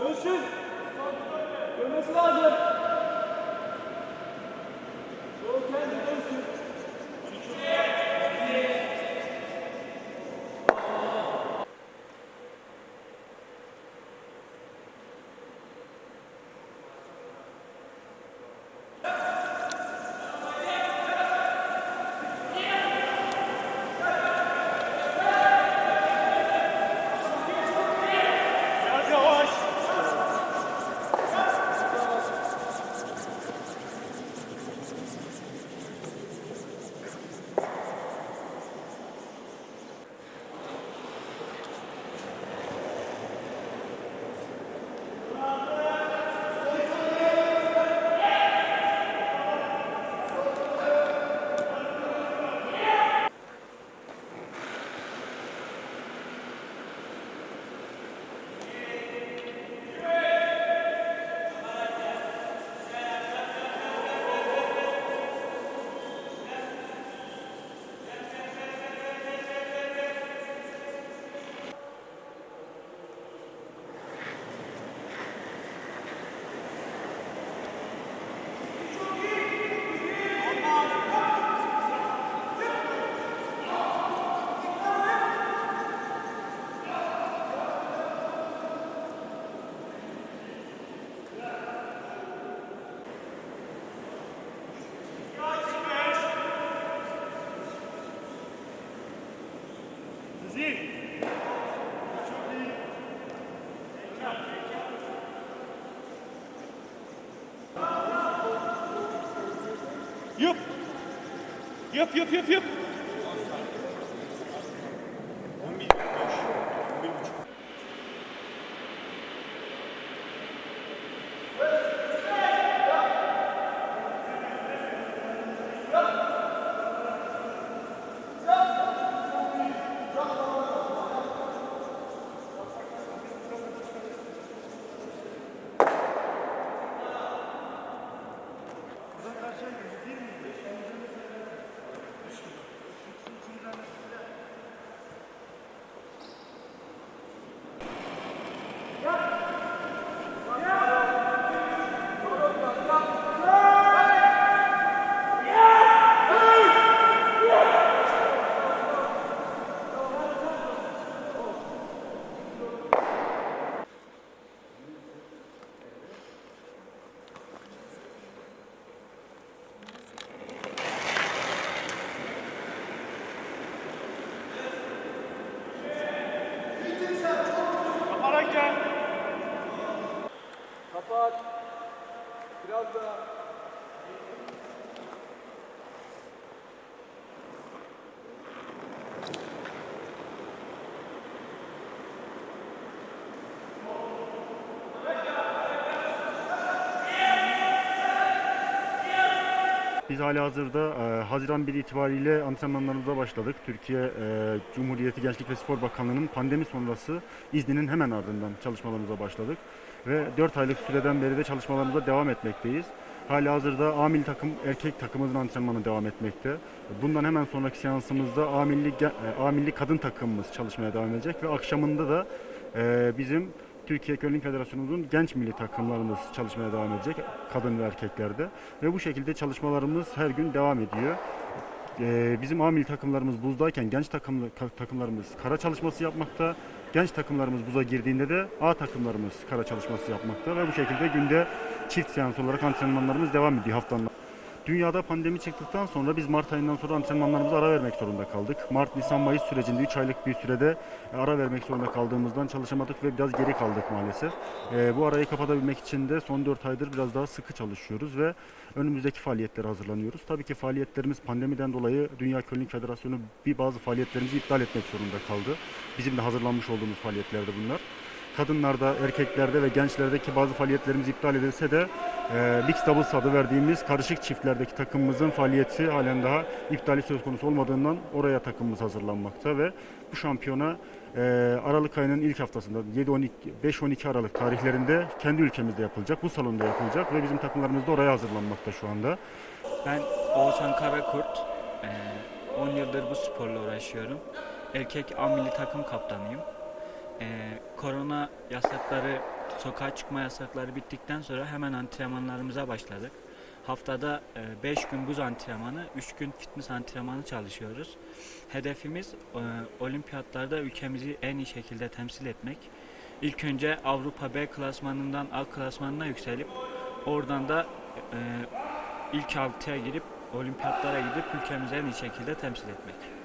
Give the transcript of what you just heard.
Dönsün. Dönmesi lazım. Yup. Yup yup yup yup. Biraz daha. Biz hali hazırda e, Haziran 1 itibariyle antrenmanlarımıza başladık. Türkiye e, Cumhuriyeti Gençlik ve Spor Bakanlığı'nın pandemi sonrası izninin hemen ardından çalışmalarımıza başladık. Ve 4 aylık süreden beri de çalışmalarımıza devam etmekteyiz. Hali hazırda A milli takım erkek takımımızın antrenmanı devam etmekte. Bundan hemen sonraki seansımızda A milli, ge- e, A milli kadın takımımız çalışmaya devam edecek ve akşamında da e, bizim Türkiye Curling Federasyonumuzun genç milli takımlarımız çalışmaya devam edecek kadın ve erkeklerde ve bu şekilde çalışmalarımız her gün devam ediyor. Ee, bizim A milli takımlarımız buzdayken genç takım, takımlarımız kara çalışması yapmakta. Genç takımlarımız buza girdiğinde de A takımlarımız kara çalışması yapmakta ve bu şekilde günde çift seans olarak antrenmanlarımız devam ediyor haftanın. Dünyada pandemi çıktıktan sonra biz Mart ayından sonra antrenmanlarımıza ara vermek zorunda kaldık. Mart, Nisan, Mayıs sürecinde 3 aylık bir sürede ara vermek zorunda kaldığımızdan çalışamadık ve biraz geri kaldık maalesef. Ee, bu arayı kapatabilmek için de son 4 aydır biraz daha sıkı çalışıyoruz ve önümüzdeki faaliyetlere hazırlanıyoruz. Tabii ki faaliyetlerimiz pandemiden dolayı Dünya Curling Federasyonu bir bazı faaliyetlerimizi iptal etmek zorunda kaldı. Bizim de hazırlanmış olduğumuz faaliyetlerde bunlar. Kadınlarda, erkeklerde ve gençlerdeki bazı faaliyetlerimiz iptal edilse de e, Mixed Doubles adı verdiğimiz karışık çiftlerdeki takımımızın faaliyeti halen daha iptali söz konusu olmadığından oraya takımımız hazırlanmakta ve bu şampiyona e, Aralık ayının ilk haftasında 7-12 5-12 Aralık tarihlerinde kendi ülkemizde yapılacak. Bu salonda yapılacak ve bizim takımlarımız da oraya hazırlanmakta şu anda. Ben Oğuzhan Karakurt. Ee, 10 yıldır bu sporla uğraşıyorum. Erkek A milli takım kaptanıyım. Ee, korona yasakları, sokağa çıkma yasakları bittikten sonra hemen antrenmanlarımıza başladık. Haftada 5 gün buz antrenmanı, 3 gün fitness antrenmanı çalışıyoruz. Hedefimiz e, olimpiyatlarda ülkemizi en iyi şekilde temsil etmek. İlk önce Avrupa B klasmanından A klasmanına yükselip oradan da e, ilk altıya girip olimpiyatlara gidip ülkemizi en iyi şekilde temsil etmek.